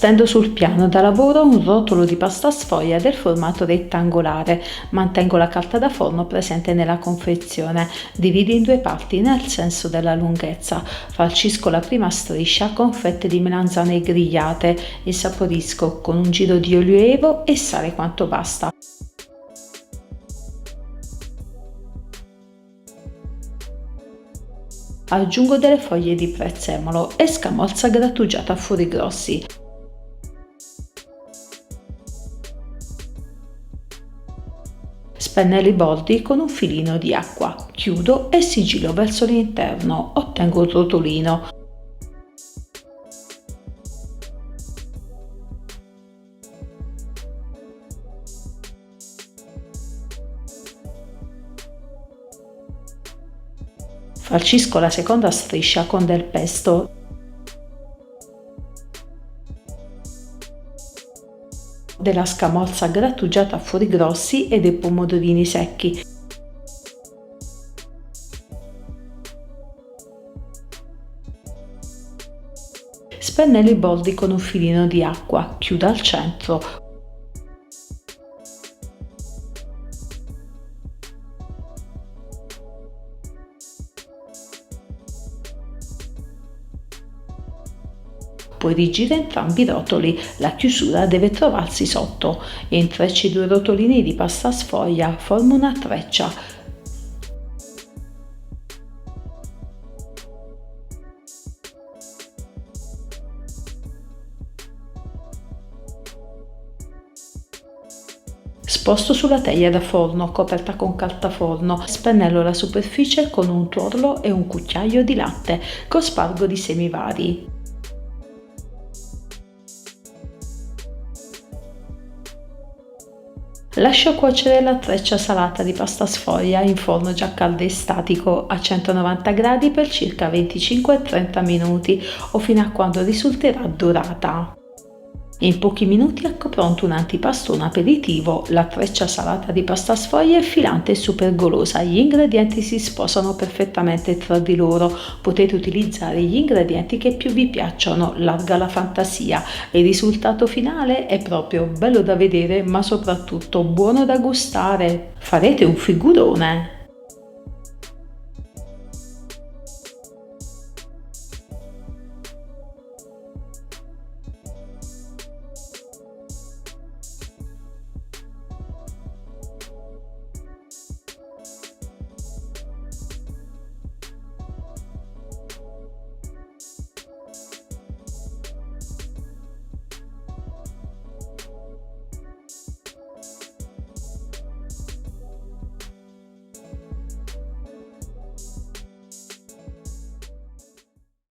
Tendo sul piano da lavoro un rotolo di pasta sfoglia del formato rettangolare. Mantengo la carta da forno presente nella confezione. Divido in due parti nel senso della lunghezza. Falcisco la prima striscia con fette di melanzane grigliate e saporisco con un giro di olio evo e sale quanto basta. Aggiungo delle foglie di prezzemolo e scamorza grattugiata a fori grossi. Spennello i bordi con un filino di acqua, chiudo e sigillo verso l'interno, ottengo un rotolino. Farcisco la seconda striscia con del pesto della scamorza grattugiata a fuori grossi e dei pomodorini secchi. Spennello i bordi con un filino di acqua, chiuda al centro, Poi rigira entrambi i rotoli, la chiusura deve trovarsi sotto. Intrecci due rotolini di pasta sfoglia, forma una treccia. Sposto sulla teglia da forno coperta con carta forno, spennello la superficie con un tuorlo e un cucchiaio di latte, cospargo di semi vari. Lascio cuocere la treccia salata di pasta sfoglia in forno già caldo e statico a 190 gradi per circa 25-30 minuti o fino a quando risulterà dorata. In pochi minuti ecco pronto un antipasto, un aperitivo, la treccia salata di pasta sfoglia è filante e super golosa. Gli ingredienti si sposano perfettamente tra di loro. Potete utilizzare gli ingredienti che più vi piacciono, larga la fantasia. Il risultato finale è proprio bello da vedere ma soprattutto buono da gustare. Farete un figurone!